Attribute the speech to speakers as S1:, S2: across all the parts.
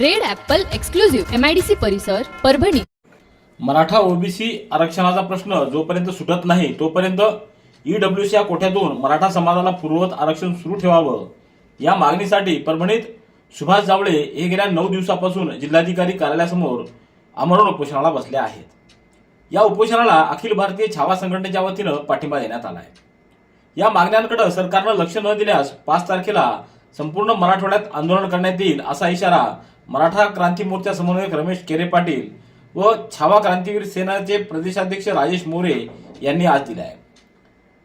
S1: red apple exclusive MIDC परिसर Parbhani
S2: Maratha OBC आरक्षणाचा प्रश्न जोपर्यंत सुटत नाही तोपर्यंत ईडब्ल्यूसी e या कोठ्यातून मराठा समाजाला पूर्ववत आरक्षण सुरू ठेवावं या मागणीसाठी परभणीत सुभाष जावळे हे गेल्या नऊ दिवसापासून जिल्हाधिकारी कार्यालयासमोर आमरण उपोषणाला बसले आहेत या उपोषणाला अखिल भारतीय छावा संघटनेच्या वतीनं पाठिंबा देण्यात आला आहे या मागण्यांकडे सरकारनं लक्ष न दिल्यास पाच तारखेला संपूर्ण मराठवाड्यात आंदोलन करण्यात येईल असा इशारा मराठा क्रांती मोर्चा समन्वयक रमेश केरे पाटील व छावा क्रांतीवीर सेनाचे प्रदेशाध्यक्ष राजेश मोरे यांनी आज दिला आहे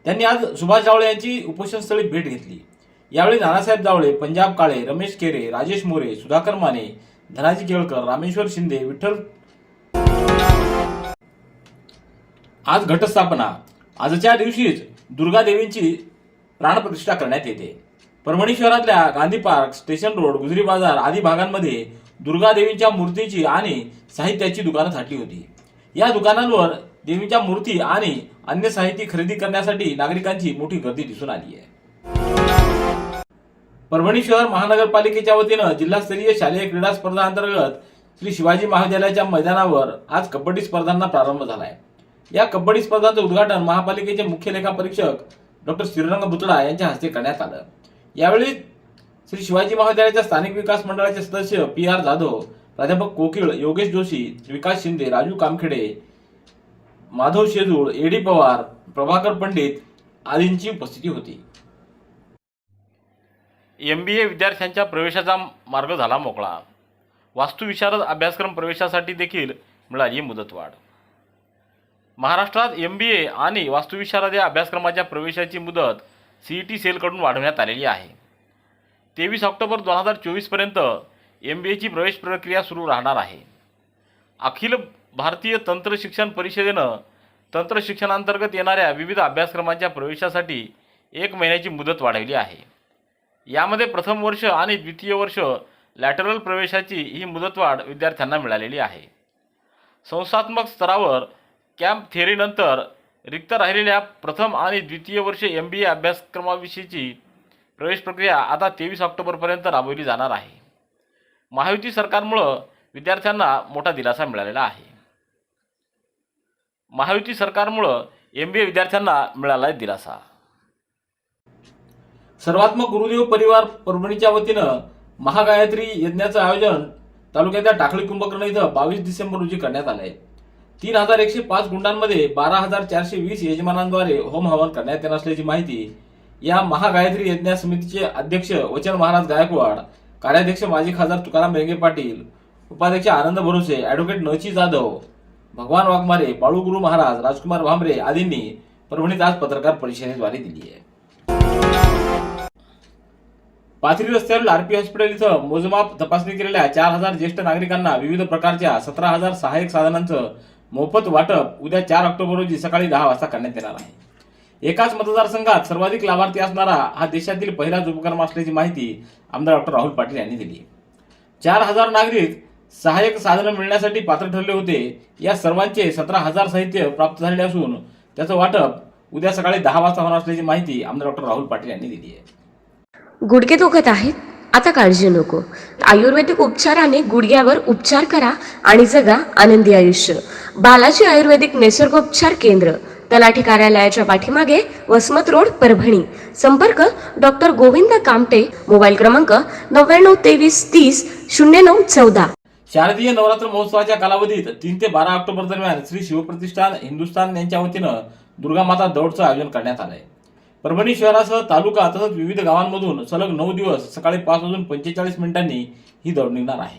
S2: त्यांनी आज सुभाष जावळे यांची उपोषणस्थळी भेट घेतली यावेळी नानासाहेब जावळे पंजाब काळे रमेश केरे राजेश मोरे सुधाकर माने धनाजी केळकर रामेश्वर शिंदे विठ्ठल आज घटस्थापना आजच्या दिवशीच दुर्गादेवींची प्राणप्रतिष्ठा करण्यात येते परभणी शहरातल्या Gandhi park station road Gujri Bazar आदी भागांमध्ये दुर्गा देवींच्या मूर्तीची आणि साहित्याची दुकानं थाटली होती या दुकानांवर देवीच्या मूर्ती आणि अन्य साहित्य खरेदी करण्यासाठी नागरिकांची मोठी गर्दी दिसून आली आहे परभणी शहर महानगरपालिकेच्या वतीनं जिल्हास्तरीय शालेय क्रीडा स्पर्धा अंतर्गत श्री शिवाजी महाविद्यालयाच्या मैदानावर आज कबड्डी स्पर्धांना प्रारंभ झाला आहे या कबड्डी स्पर्धांचं उद्घाटन महापालिकेचे मुख्य लेखा परीक्षक डॉक्टर श्रीरंग बुतडा यांच्या हस्ते करण्यात आलं यावेळी श्री शिवाजी महाविद्यालयाच्या स्थानिक विकास मंडळाचे सदस्य पी आर जाधव प्राध्यापक कोकिळ योगेश जोशी विकास शिंदे राजू कामखेडे माधव शेजूळ एडी पवार प्रभाकर पंडित आदींची उपस्थिती होती
S3: एम बी ए विद्यार्थ्यांच्या प्रवेशाचा मार्ग झाला मोकळा वास्तुविशारद अभ्यासक्रम प्रवेशासाठी देखील मिळाली मुदतवाढ महाराष्ट्रात एम बी ए आणि वास्तुविशारद या अभ्यासक्रमाच्या प्रवेशाची मुदत सी ई टी सेलकडून वाढवण्यात आलेली आहे तेवीस ऑक्टोबर दोन हजार चोवीसपर्यंत एम बी एची प्रवेश प्रक्रिया सुरू राहणार आहे अखिल भारतीय तंत्र शिक्षण परिषदेनं तंत्र शिक्षणांतर्गत येणाऱ्या विविध अभ्यासक्रमांच्या प्रवेशासाठी एक महिन्याची मुदत वाढवली आहे यामध्ये प्रथम वर्ष आणि द्वितीय वर्ष लॅटरल प्रवेशाची ही मुदतवाढ विद्यार्थ्यांना मिळालेली आहे संस्थात्मक स्तरावर कॅम्प थेअरीनंतर रिक्त राहिलेल्या प्रथम आणि द्वितीय वर्ष एम बी ए अभ्यासक्रमाविषयीची प्रवेश प्रक्रिया आता तेवीस ऑक्टोबरपर्यंत राबवली जाणार आहे महायुती सरकारमुळं विद्यार्थ्यांना मोठा दिलासा मिळालेला आहे महायुती सरकारमुळं एम बी ए विद्यार्थ्यांना मिळाला दिलासा
S4: सर्वात्मक गुरुदेव परिवार परभणीच्या वतीनं महागायत्री यज्ञाचं आयोजन तालुक्याच्या टाकळी कुंभकर्ण इथं बावीस डिसेंबर रोजी करण्यात आलं आहे तीन हजार एकशे पाच गुंडांमध्ये बारा हजार चारशे वीस यजमानांद्वारे होम हवन करण्यात येणार असल्याची माहिती या महागायत्री यज्ञ समितीचे अध्यक्ष वचन महाराज गायकवाड कार्याध्यक्ष माजी खासदार तुकाराम रेंगे पाटील उपाध्यक्ष आनंद भरोसे अॅडव्होकेट नची जाधव भगवान वाघमारे गुरु महाराज राजकुमार भांबरे आदींनी परभणीत आज पत्रकार परिषदेद्वारे दिली आहे पाथरी रस्त्यावरील आरपी हॉस्पिटल इथं मोजमाप तपासणी केलेल्या चार हजार ज्येष्ठ नागरिकांना विविध प्रकारच्या सतरा हजार सहाय्यक साधनांचं मोफत वाटप उद्या चार ऑक्टोबर रोजी सकाळी दहा वाजता करण्यात येणार आहे एकाच मतदारसंघात सर्वाधिक लाभार्थी असणारा हा देशातील पहिलाच उपक्रम असल्याची माहिती आमदार डॉक्टर राहुल पाटील यांनी दिली चार हजार नागरिक सहाय्यक साधनं मिळण्यासाठी पात्र ठरले होते या सर्वांचे सतरा हजार साहित्य प्राप्त झालेले असून त्याचं वाटप उद्या सकाळी दहा वाजता होणार असल्याची माहिती आमदार डॉक्टर राहुल पाटील यांनी दिली
S5: आहे गुडके दुखत आहेत आता काळजी नको आयुर्वेदिक उपचाराने गुडघ्यावर उपचार करा आणि जगा आनंदी आयुष्य बालाजी आयुर्वेदिक निसर्गोपचार केंद्र तलाठी कार्यालयाच्या पाठीमागे वसमत रोड परभणी संपर्क डॉक्टर गोविंद कामटे मोबाईल क्रमांक नव्याण्णव तेवीस तीस शून्य नऊ चौदा
S6: शारदीय नवरात्र महोत्सवाच्या कालावधीत तीन ते बारा ऑक्टोबर दरम्यान श्री शिवप्रतिष्ठान हिंदुस्थान यांच्या वतीनं दुर्गा माता दौडचं आयोजन करण्यात आलं आहे परभणी शहरासह तालुका तसंच विविध गावांमधून सलग नऊ दिवस सकाळी पाच वाजून पंचेचाळीस मिनिटांनी ही दौड निघणार आहे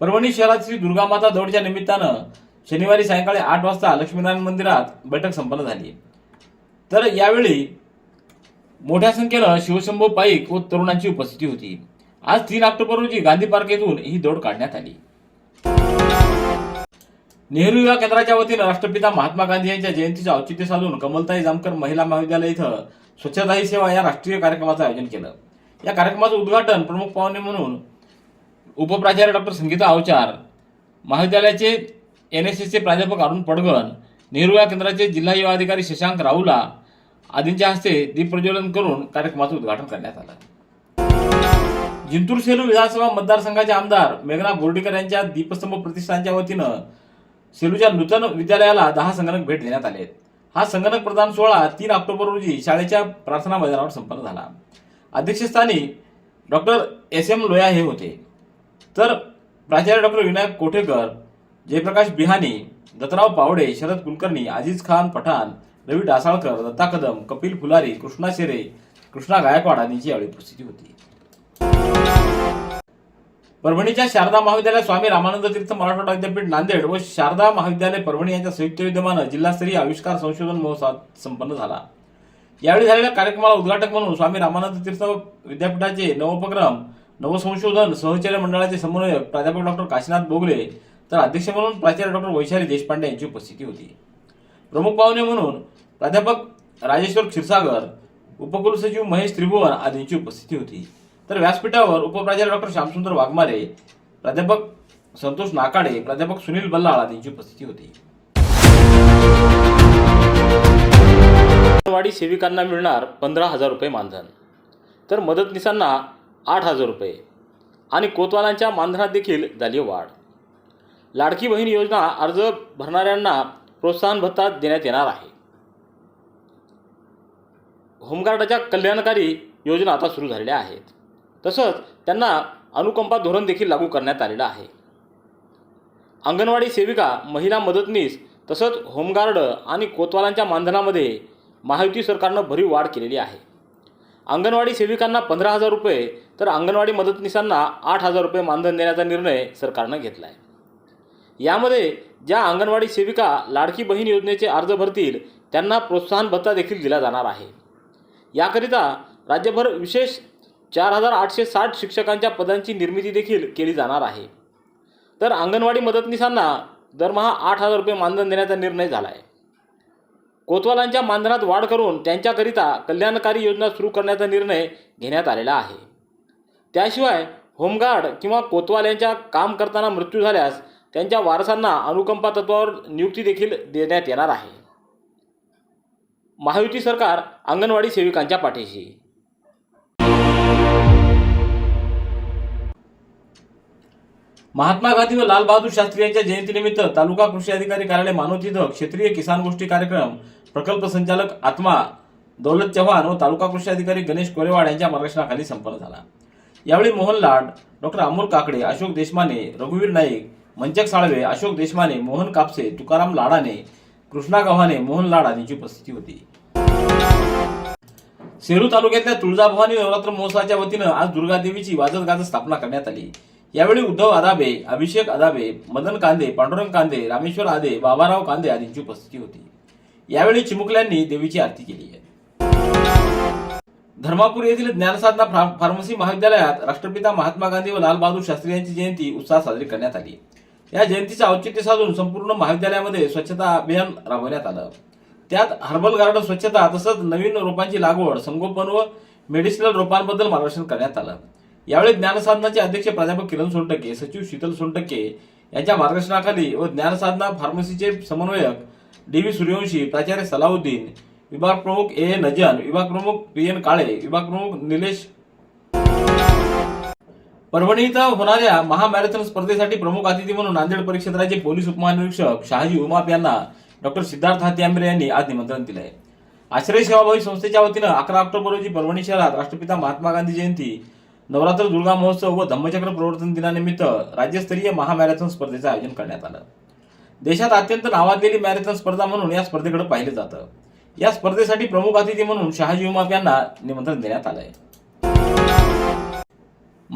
S6: परभणी शहरात श्री दुर्गामाता दौडच्या निमित्तानं शनिवारी सायंकाळी आठ वाजता लक्ष्मीनारायण मंदिरात बैठक संपन्न झाली तर यावेळी मोठ्या संख्येनं शिवशंभू पाईक व तरुणांची उपस्थिती होती आज तीन ऑक्टोबर रोजी गांधी पार्क येथून ही दौड काढण्यात आली
S7: नेहरू युवा केंद्राच्या वतीनं राष्ट्रपिता महात्मा गांधी यांच्या जयंतीचे औचित्य साधून कमलताई जामकर महिला महाविद्यालय इथं स्वच्छता ही सेवा या राष्ट्रीय कार्यक्रमाचं आयोजन केलं या कार्यक्रमाचं उद्घाटन प्रमुख पाहुणे म्हणून उपप्राचार्य डॉक्टर संगीता अवचार महाविद्यालयाचे एन एस एसचे प्राध्यापक अरुण पडगण नेहरू या केंद्राचे जिल्हा युवा अधिकारी शशांक राहुला आदींच्या हस्ते दीपप्रज्वलन करून कार्यक्रमाचं उद्घाटन करण्यात आलं जिंतूर सेलू विधानसभा मतदारसंघाचे आमदार मेघना बोर्डीकर यांच्या दीपस्तंभ प्रतिष्ठानच्या वतीनं सेलूच्या नूतन विद्यालयाला दहा संगणक भेट देण्यात आले हा संगणक प्रदान सोहळा तीन ऑक्टोबर रोजी शाळेच्या प्रार्थना मैदानावर संपन्न झाला अध्यक्षस्थानी डॉक्टर एस एम लोया हे होते तर प्राचार्य डॉक्टर विनायक कोठेकर जयप्रकाश बिहानी दत्तराव पावडे शरद कुलकर्णी आजीज खान पठाण रवी डासाळकर दत्ता कदम कपिल फुलारी कृष्णा शेरे कृष्णा गायकवाड यांची यावेळी उपस्थिती होती परभणीच्या शारदा महाविद्यालय स्वामी रामानंद तीर्थ मराठवाडा विद्यापीठ नांदेड व शारदा महाविद्यालय परभणी यांच्या संयुक्त विद्यमानं जिल्हास्तरीय आविष्कार संशोधन महोत्सव संपन्न झाला यावेळी झालेल्या कार्यक्रमाला उद्घाटक म्हणून स्वामी रामानंद तीर्थ विद्यापीठाचे नवोपक्रम नवसंशोधन सहचार्य मंडळाचे समन्वयक प्राध्यापक डॉक्टर काशीनाथ बोगले तर अध्यक्ष म्हणून प्राचार्य डॉक्टर वैशाली देशपांडे यांची उपस्थिती होती प्रमुख पाहुणे म्हणून प्राध्यापक राजेश्वर क्षीरसागर उपकुलसचिव महेश त्रिभुवन आदींची उपस्थिती होती तर व्यासपीठावर उपप्राचार्य डॉक्टर श्यामसुंदर वाघमारे प्राध्यापक संतोष नाकाडे प्राध्यापक सुनील बल्लाळा यांची उपस्थिती होती
S8: अंगणवाडी सेविकांना मिळणार पंधरा हजार रुपये मानधन तर मदतनीसांना आठ हजार रुपये आणि कोतवालांच्या मानधनात देखील झाली वाढ लाडकी बहीण योजना अर्ज भरणाऱ्यांना प्रोत्साहन भत्ता देण्यात येणार आहे होमगार्डाच्या कल्याणकारी योजना आता सुरू झालेल्या आहेत तसंच त्यांना अनुकंपा धोरण देखील लागू करण्यात आलेलं आहे अंगणवाडी सेविका महिला मदतनीस तसंच होमगार्ड आणि कोतवालांच्या मानधनामध्ये महायुती सरकारनं भरीव वाढ केलेली आहे अंगणवाडी सेविकांना पंधरा हजार रुपये तर अंगणवाडी मदतनीसांना आठ हजार रुपये मानधन देण्याचा निर्णय सरकारनं घेतला आहे यामध्ये ज्या अंगणवाडी सेविका लाडकी बहीण योजनेचे अर्ज भरतील त्यांना प्रोत्साहन भत्ता देखील दिला जाणार आहे याकरिता राज्यभर विशेष चार हजार आठशे साठ शिक्षकांच्या पदांची निर्मिती देखील केली जाणार आहे तर अंगणवाडी मदतनीसांना दरमहा आठ हजार रुपये मानधन देण्याचा निर्णय झाला आहे कोतवालांच्या मानधनात वाढ करून त्यांच्याकरिता कल्याणकारी योजना सुरू करण्याचा निर्णय घेण्यात आलेला आहे त्याशिवाय होमगार्ड किंवा कोतवाल्यांच्या काम करताना मृत्यू झाल्यास त्यांच्या वारसांना अनुकंपा तत्वावर नियुक्ती देखील देण्यात येणार आहे महायुती सरकार अंगणवाडी सेविकांच्या पाठीशी
S9: महात्मा गांधी व लालबहादूर शास्त्री यांच्या जयंतीनिमित्त तालुका कृषी अधिकारी कार्यालय मानोत इथं क्षेत्रीय किसान गोष्टी कार्यक्रम प्रकल्प संचालक आत्मा दौलत चव्हाण व तालुका कृषी अधिकारी गणेश कोरेवाड यांच्या मार्गदर्शनाखाली संपन्न झाला यावेळी मोहन लाड डॉक्टर अमोल काकडे अशोक देशमाने रघुवीर नाईक मंचक साळवे अशोक देशमाने मोहन कापसे तुकाराम लाडाने कृष्णा गव्हाणे मोहन लाड यांची उपस्थिती होती सेलू तालुक्यातल्या तुळजाभवानी नवरात्र महोत्सवाच्या वतीनं आज दुर्गादेवीची वाजत गाजत स्थापना करण्यात आली यावेळी उद्धव अदाबे अभिषेक अदाबे मदन कांदे पांडुरंग कांदे रामेश्वर आदे बाबाराव कांदे आदींची उपस्थिती होती यावेळी चिमुकल्यांनी देवीची आरती केली आहे धर्मापूर येथील ज्ञानसाधना फार्मसी महाविद्यालयात राष्ट्रपिता महात्मा गांधी व लालबहादूर शास्त्री यांची जयंती उत्साहात साजरी करण्यात आली या जयंतीचे औचित्य साधून संपूर्ण महाविद्यालयामध्ये स्वच्छता अभियान राबवण्यात आलं त्यात हर्बल गार्डन स्वच्छता तसंच नवीन रोपांची लागवड संगोपन व मेडिसिनल रोपांबद्दल मार्गदर्शन करण्यात आलं यावेळी ज्ञानसाधनाचे अध्यक्ष प्राध्यापक किरण सोनटक्के सचिव शीतल सोनटक्के यांच्या मार्गदर्शनाखाली व ज्ञानसाधना फार्मसीचे समन्वयक डी व्ही सूर्यवंशी प्राचार्य सलाउद्दीन विभाग प्रमुख ए नजन विभाग प्रमुख पी एन काळे विभाग प्रमुख निलेश परभणी इथं होणाऱ्या महामॅरेथॉन स्पर्धेसाठी प्रमुख अतिथी म्हणून नांदेड परिक्षेत्राचे पोलीस उपमहानिरीक्षक शहाजी उमाप यांना डॉक्टर सिद्धार्थ हातियांबरे यांनी आज निमंत्रण दिले आहे आश्रय सेवाभावी संस्थेच्या वतीनं अकरा ऑक्टोबर रोजी परभणी शहरात राष्ट्रपिता महात्मा गांधी जयंती नवरात्र दुर्गा महोत्सव व धम्मचक्र प्रवर्तन दिनानिमित्त राज्यस्तरीय महामॅरेथॉन स्पर्धेचं आयोजन करण्यात आलं देशात अत्यंत नावाजलेली मॅरेथॉन स्पर्धा म्हणून या स्पर्धेकडे पाहिलं जातं या स्पर्धेसाठी प्रमुख अतिथी म्हणून शहाजी उमाप यांना निमंत्रण देण्यात आलंय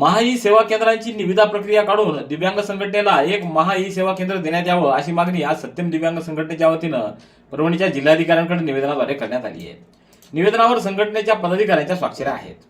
S9: महा ई सेवा केंद्रांची निविदा प्रक्रिया काढून दिव्यांग संघटनेला एक महा ई सेवा केंद्र देण्यात यावं अशी मागणी आज सत्यम दिव्यांग संघटनेच्या वतीनं परभणीच्या जिल्हाधिकाऱ्यांकडे निवेदनाद्वारे करण्यात आली आहे निवेदनावर संघटनेच्या पदाधिकाऱ्यांच्या स्वाक्षऱ्या आहेत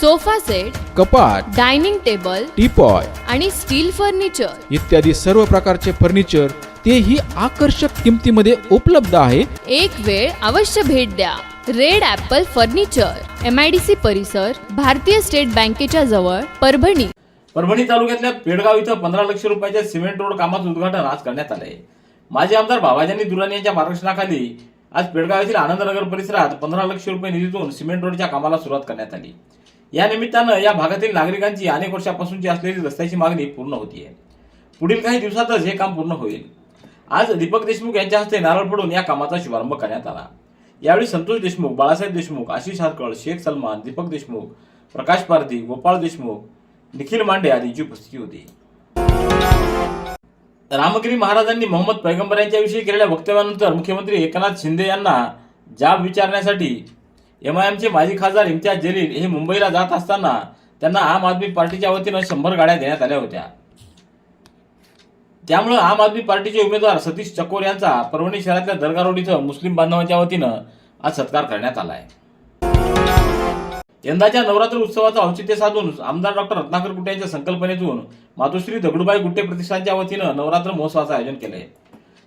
S10: सोफा सेट कपाट डायनिंग टेबल टीपॉय आणि स्टील फर्निचर
S11: इत्यादी सर्व प्रकारचे फर्निचर तेही आकर्षक किमतीमध्ये उपलब्ध आहे
S12: एक वेळ अवश्य भेट द्या red apple furniture M I D C परिसर भारतीय स्टेट बँकेच्या जवळ परभणी
S13: परभणी तालुक्यातल्या पेडगाव इथं पंधरा लक्ष रुपयाच्या सिमेंट रोड कामाचं उद्घाटन आज करण्यात आलंय माजी आमदार बाबाजानी दुराणी यांच्या मार्गदर्शनाखाली आज पेडगाव येथील आनंदनगर परिसरात पंधरा लक्ष रुपये निधीतून सिमेंट रोडच्या कामाला सुरुवात करण्यात आली या निमित्तानं या भागातील नागरिकांची अनेक वर्षापासूनची असलेली रस्त्याची मागणी पूर्ण होती पुढील काही दिवसातच हे काम पूर्ण होईल आज दीपक देशमुख यांच्या हस्ते नारळ पडून या कामाचा शुभारंभ करण्यात आला यावेळी संतोष देशमुख बाळासाहेब देशमुख आशिष हारकळ शेख सलमान दीपक देशमुख प्रकाश पारधी गोपाळ देशमुख निखिल मांडे आदींची उपस्थिती होती रामगिरी महाराजांनी मोहम्मद पैगंबर यांच्याविषयी केलेल्या वक्तव्यानंतर मुख्यमंत्री एकनाथ शिंदे यांना जाब विचारण्यासाठी एमआयएमचे माजी खासदार इम्तियाज जलील हे मुंबईला जात असताना त्यांना आम आदमी पार्टीच्या वतीनं शंभर गाड्या देण्यात आल्या होत्या त्यामुळे आम आदमी पार्टीचे उमेदवार सतीश चकोर यांचा परभणी शहरातल्या दर्गा इथं मुस्लिम बांधवांच्या वतीनं आज सत्कार करण्यात आलाय यंदाच्या नवरात्र उत्सवाचं औचित्य साधून आमदार डॉक्टर रत्नाकर गुट्टे यांच्या संकल्पनेतून मातोश्री दगडूबाई गुट्टे प्रतिष्ठानच्या वतीनं नवरात्र महोत्सवाचं आयोजन केलंय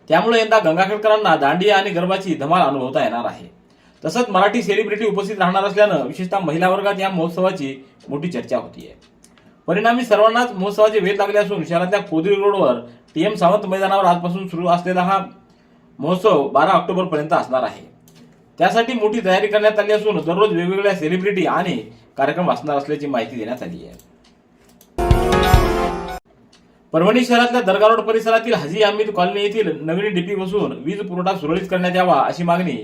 S13: त्यामुळे यंदा गंगाखेडकरांना दांडिया आणि गरबाची धमाल अनुभवता येणार आहे तसंच मराठी सेलिब्रिटी उपस्थित राहणार असल्यानं विशेषतः महिला वर्गात या महोत्सवाची मोठी चर्चा होती आहे परिणामी सर्वांनाच महोत्सवाचे वेध लागले असून शहरातल्या कोदरी रोडवर टी एम सावंत मैदानावर आजपासून सुरू असलेला हा महोत्सव बारा ऑक्टोबरपर्यंत असणार आहे त्यासाठी मोठी तयारी करण्यात आली असून दररोज वेगवेगळ्या सेलिब्रिटी आणि कार्यक्रम असणार असल्याची माहिती देण्यात आली आहे परभणी शहरातल्या दर्गा रोड परिसरातील हजी अमित कॉलनी येथील नवीन डीपी बसून वीज पुरवठा सुरळीत करण्यात यावा अशी मागणी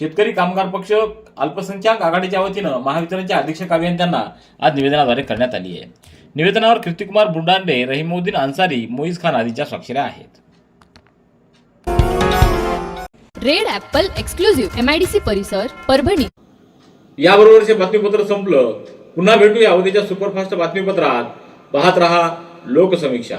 S13: शेतकरी कामगार पक्ष अल्पसंख्याक आघाडीच्या वतीनं महावितरणच्या अधीक्षक अभियंत्यांना आज निवेदनाद्वारे करण्यात आली आहे निवेदनावर कीर्तिकुमार बुंडांडे रहिमुद्दीन अन्सारी मोईज खान आदीच्या स्वाक्षऱ्या आहेत
S14: रेड ऍपल एक्सक्लुझिव्ह एमआयडीसी परिसर परभणी
S15: याबरोबरचे बातमीपत्र संपलं पुन्हा भेटूया उद्याच्या सुपरफास्ट बातमीपत्रात पाहत रहा लोकसमीक्षा